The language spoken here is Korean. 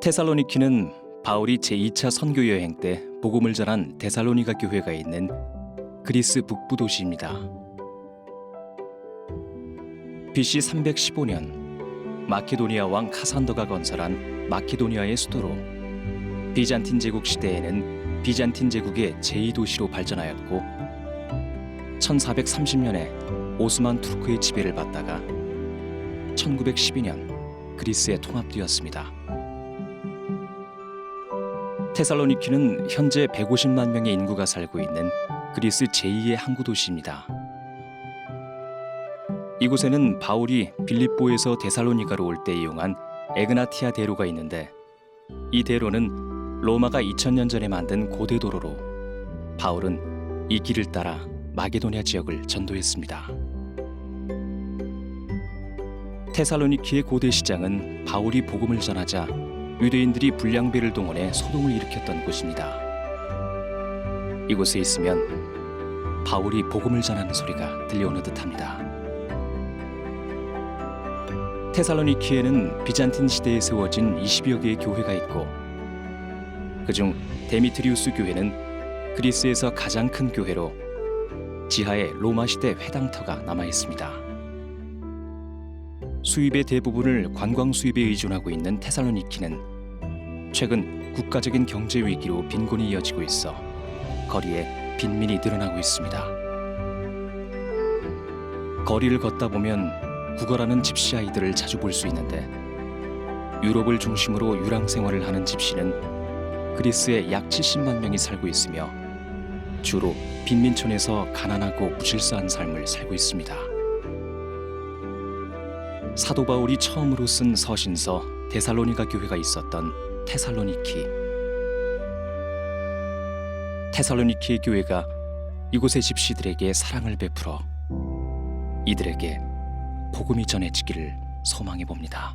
테살로니키는 바울이 제2차 선교 여행 때 복음을 전한 데살로니가 교회가 있는 그리스 북부 도시입니다. BC 315년 마케도니아 왕 카산더가 건설한 마케도니아의 수도로 비잔틴 제국 시대에는 비잔틴 제국의 제2도시로 발전하였고 1430년에 오스만 투르크의 지배를 받다가 1912년 그리스에 통합되었습니다. 테살로니키는 현재 150만 명의 인구가 살고 있는 그리스 제2의 항구 도시입니다. 이곳에는 바울이 빌립보에서 데살로니가로 올 때 이용한 에그나티아 대로가 있는데 이 대로는 로마가 2000년 전에 만든 고대 도로로 바울은 이 길을 따라 마게도니아 지역을 전도했습니다. 테살로니키의 고대 시장은 바울이 복음을 전하자 유대인들이 불량배를 동원해 소동을 일으켰던 곳입니다. 이곳에 있으면 바울이 복음을 전하는 소리가 들려오는 듯합니다. 테살로니키에는 비잔틴 시대에 세워진 20여 개의 교회가 있고 그중 데미트리우스 교회는 그리스에서 가장 큰 교회로 지하에 로마 시대 회당터가 남아 있습니다. 수입의 대부분을 관광 수입에 의존하고 있는 테살로니키는 최근 국가적인 경제 위기로 빈곤이 이어지고 있어 거리에 빈민이 늘어나고 있습니다. 거리를 걷다 보면 구걸하는 집시 아이들을 자주 볼 수 있는데 유럽을 중심으로 유랑 생활을 하는 집시는 그리스에 약 70만 명이 살고 있으며 주로 빈민촌에서 가난하고 무질서한 삶을 살고 있습니다. 사도 바울이 처음으로 쓴 서신서 데살로니가 교회가 있었던 테살로니키. 테살로니키의 교회가 이곳의 집시들에게 사랑을 베풀어 이들에게 복음이 전해지기를 소망해 봅니다.